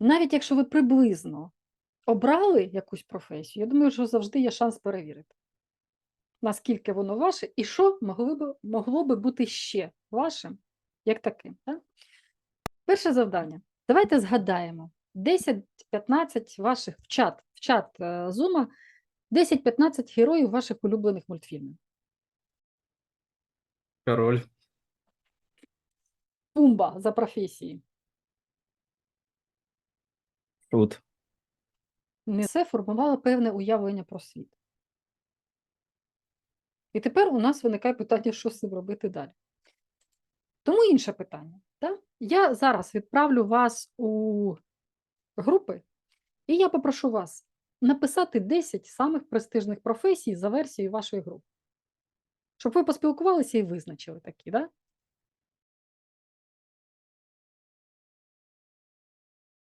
Навіть якщо ви приблизно обрали якусь професію, я думаю, що завжди є шанс перевірити, наскільки воно ваше, і що могло би, могло би бути ще вашим, як таким. Так? Перше завдання. Давайте згадаємо 10-15 ваших в чат, в чат е, Зума, 10-15 героїв ваших улюблених мультфільмів. Король. Пумба за професії. Не все формувало певне уявлення про світ. І тепер у нас виникає питання, що з цим робити далі. Тому інше питання. Так? Я зараз відправлю вас у групи, і я попрошу вас написати 10 самих престижних професій за версією вашої групи. Щоб ви поспілкувалися і визначили такі. Да?